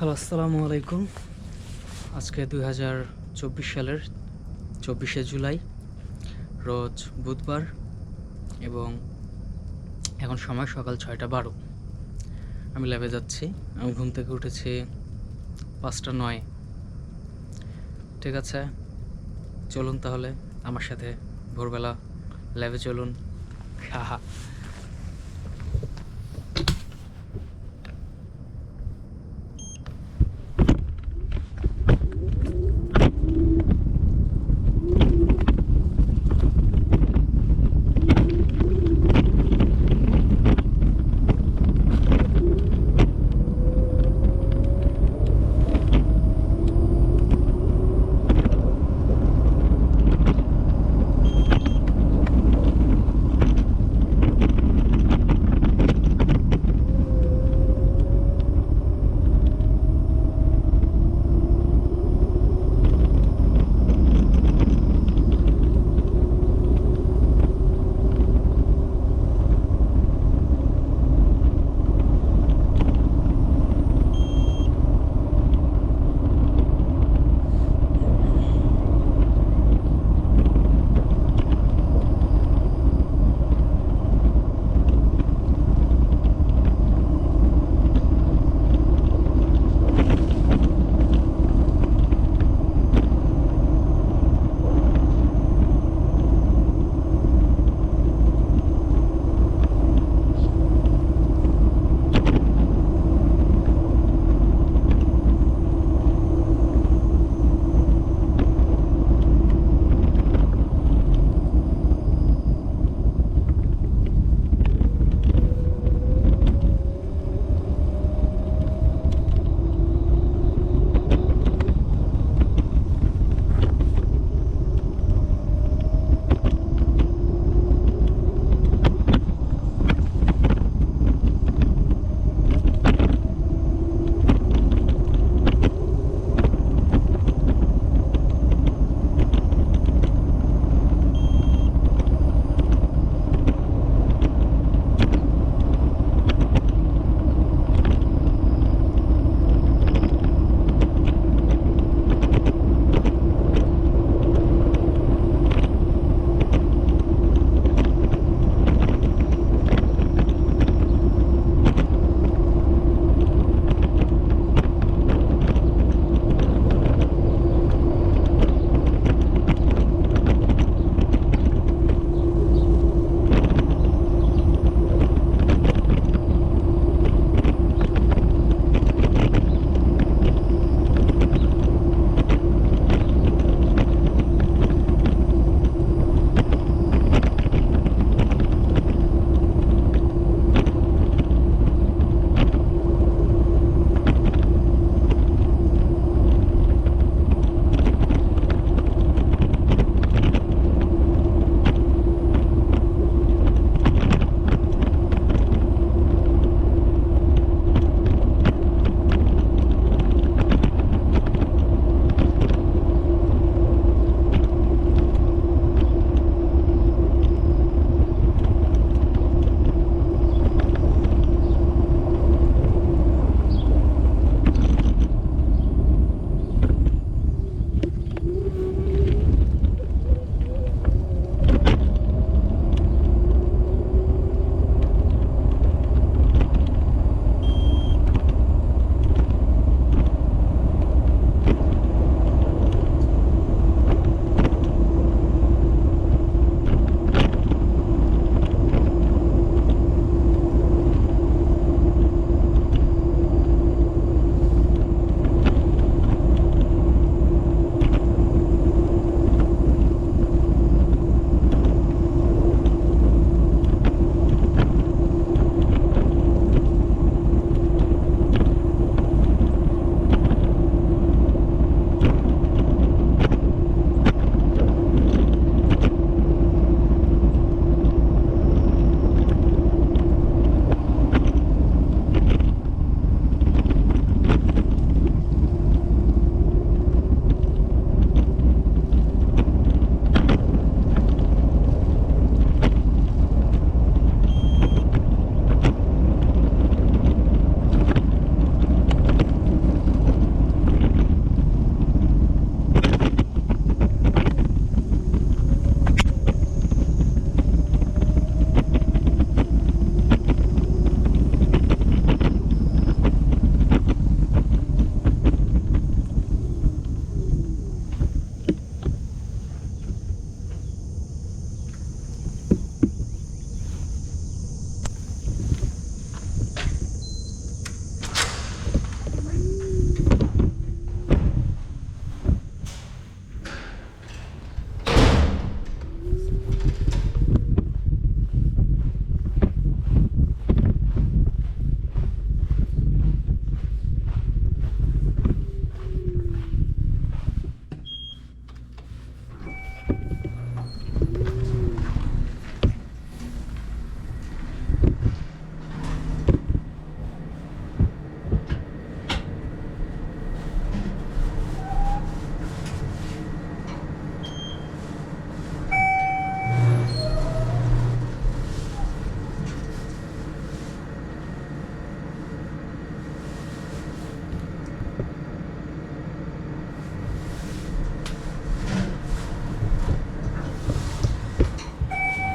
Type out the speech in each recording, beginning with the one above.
Hello, আসসালামু আলাইকুম। আজকে দুই হাজার চব্বিশ সালের চব্বিশে জুলাই, রোজ বুধবার এবং এখন সময় সকাল ছয়টা বারো। আমি ল্যাবে যাচ্ছি, আমি ঘুম থেকে উঠেছি পাঁচটা নয়। ঠিক আছে, চলুন তাহলে আমার সাথে ভোরবেলা ল্যাবে চলুন। হাহা। তাই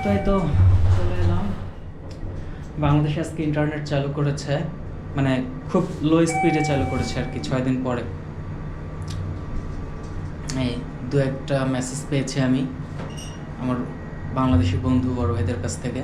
তো চলে এলাম। বাংলাদেশে আজকে ইন্টারনেট চালু করেছে মানে খুব লো স্পিডে চালু করেছে আর কি, ছয় দিন পরে। এই দু একটা মেসেজ পেয়েছি আমি, আমার বাংলাদেশি বন্ধু বড় ভাইদের কাছ থেকে।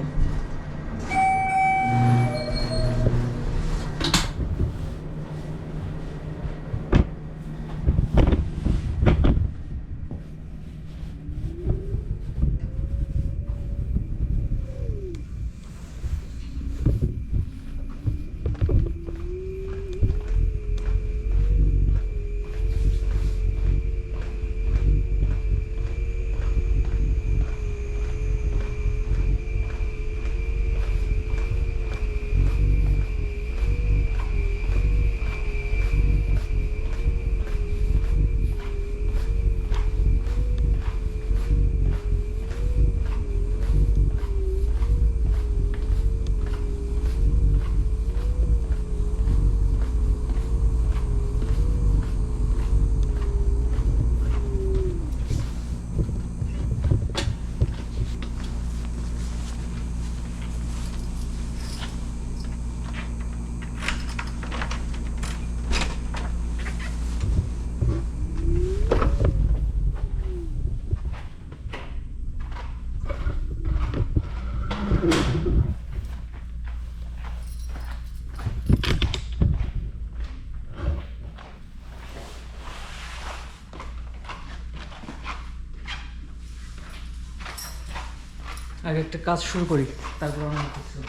আগে একটা কাজ শুরু করি, তারপর কিছু।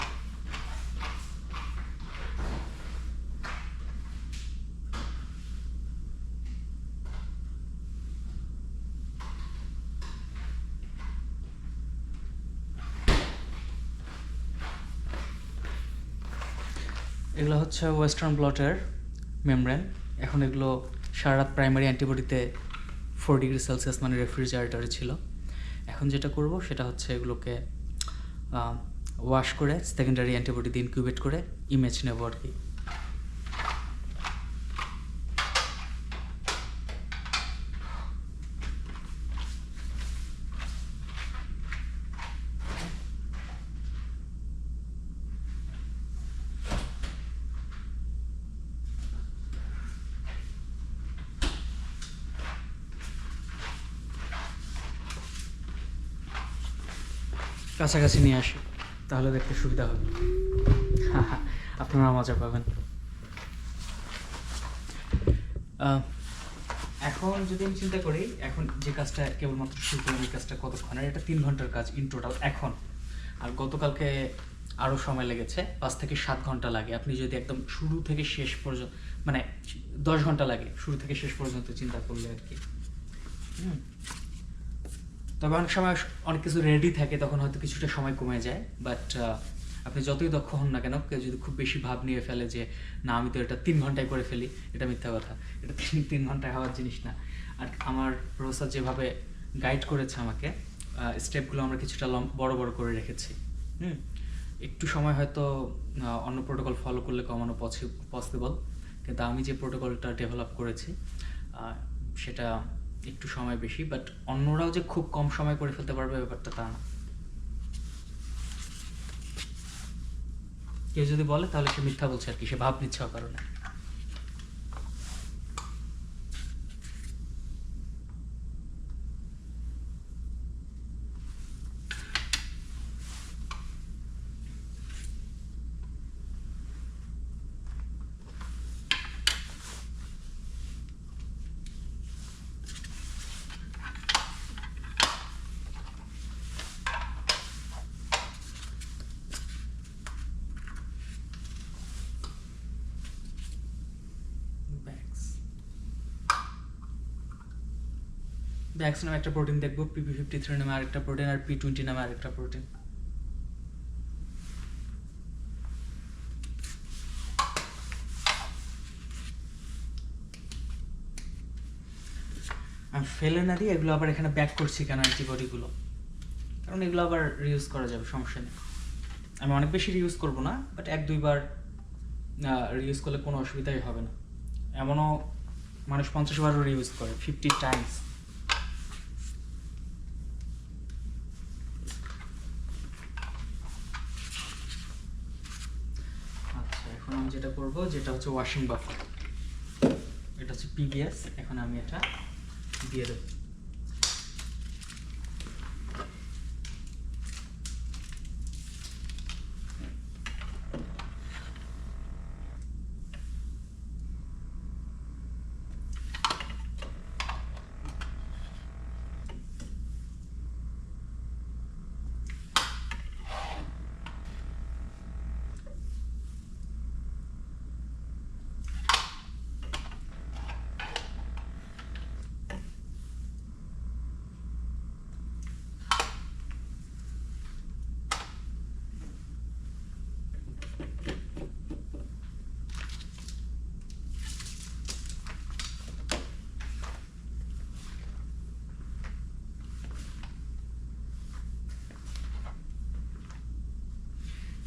এগুলো হচ্ছে ওয়েস্টার্ন ব্লটের মেমব্রেন এখন এগুলো সারা রাত প্রাইমারি অ্যান্টিবডিতে ফোর ডিগ্রি সেলসিয়াস মানে রেফ্রিজারেটরে ছিল। এখন যেটা করব সেটা হচ্ছে এগুলোকে ওয়াশ করে সেকেন্ডারি অ্যান্টিবডি দিয়ে ইনকিউবেট করে ইমেজ নেব আর কি। কাছাকাছি নিয়ে আসি, তাহলে দেখতে সুবিধা হবে। আপনারা মজা পাবেন। এখন যদি আমি চিন্তা করি, এখন যে কাজটা কেবলমাত্র শুরু করলাম এই কাজটা কতক্ষণের এটা তিন ঘণ্টার কাজ ইন টোটাল এখন। আর গতকালকে আরও সময় লেগেছে, পাঁচ থেকে সাত ঘণ্টা লাগে। আপনি যদি একদম শুরু থেকে শেষ পর্যন্ত মানে দশ ঘণ্টা লাগে, শুরু থেকে শেষ পর্যন্ত চিন্তা করলে আর কি। হুম। তবে অনেক সময় অনেক কিছু রেডি থাকে, তখন হয়তো কিছুটা সময় কমে যায়। বাট আপনি যতই দক্ষ হন না কেন, কেউ যদি খুব বেশি ভাব নিয়ে ফেলে যে, না, আমি তো এটা তিন ঘন্টায় করে ফেলি, এটা মিথ্যা কথা। এটা তিন তিন ঘন্টায় হওয়ার জিনিস না। আর আমার প্রফেসর যেভাবে গাইড করেছে আমাকে স্টেপগুলো আমরা কিছুটা লম বড় বড় করে রেখেছি। হুম? একটু সময় হয়তো অন্য প্রোটোকল ফলো করলে কমানো পসিবল কিন্তু আমি যে প্রোটোকলটা ডেভেলপ করেছি সেটা একটু সময় বেশি বাট অন্যরাও যে খুব কম সময় করে ফেলতে পারবে ব্যাপারটা তা না। কেউ যদি বলে, তাহলে সে মিথ্যা বলছে আর কি, সে ভাব নিচ্ছে কারণে ব্যাক্স নামে একটা প্রোটিন দেখব পিপি ফিফটি থ্রি নামে আরেকটা প্রোটিন আর পি টোয়েন্টি নামে আরেকটা প্রোটিন আমি ফেলে না দিয়ে এগুলো আবার এখানে ব্যাক করছি কেন অ্যান্টিবডিগুলো কারণ এগুলো আবার রিউজ করা যাবে, সমস্যা নেই। আমি অনেক বেশি রিউজ করব না বাট এক দুইবার রিউজ করলে কোনো অসুবিধাই হবে না। এমনও মানুষ পঞ্চাশ বারও রিউজ করে ফিফটি টাইমস এখন আমি যেটা করব, যেটা হচ্ছে ওয়াশিং বাফার এটা হচ্ছে পিবিএস এখন আমি এটা দিয়ে দেবো।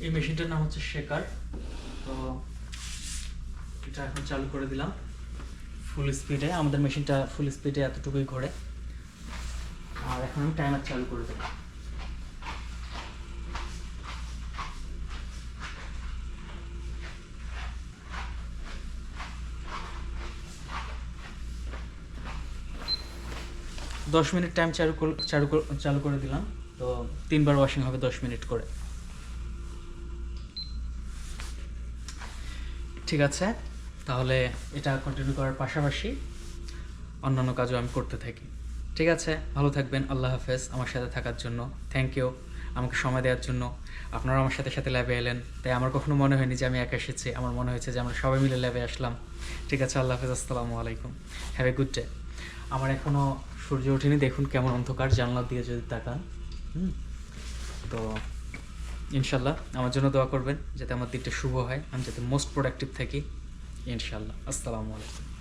এই মেশিনটার নাম হচ্ছে শেকার। তো এটা এখন চালু করে দিলাম ফুল স্পিডে আমাদের মেশিনটা ফুল স্পিডে এতটুকুই ঘোরে। আর এখন আমি টাইমার চালু করে দেবো। দশ মিনিট টাইম চালু চালু চালু করে দিলাম। তো তিনবার ওয়াশিং হবে দশ মিনিট করে। ঠিক আছে, তাহলে এটা কন্টিনিউ করার পাশাপাশি অন্যান্য কাজও আমি করতে থাকি। ঠিক আছে, ভালো থাকবেন, আল্লাহ হাফেজ, আমার সাথে থাকার জন্য। থ্যাংক ইউ আমাকে সময় দেওয়ার জন্য। আপনারা আমার সাথে সাথে ল্যাবে এলেন। তাই আমার কখনো মনে হয়নি যে আমি একা এসেছি, আমার মনে হয়েছে যে আমরা সবাই মিলে ল্যাবে আসলাম। ঠিক আছে, আল্লাহ হাফেজ, আসসালামু আলাইকুম। হ্যাভ এ গুড ডে আমার এখনও সূর্য ওঠেনি, দেখুন কেমন অন্ধকার, জানলা দিয়ে যদি তাকান। হুম, তো ইনশাল্লাহ। আমার জন্য দোয়া করবেন যাতে আমার দিনটা শুভ হয়। আমি যাতে মোস্ট প্রোডাক্টিভ থাকি। ইনশাল্লাহ। আসসালামু আলাইকুম।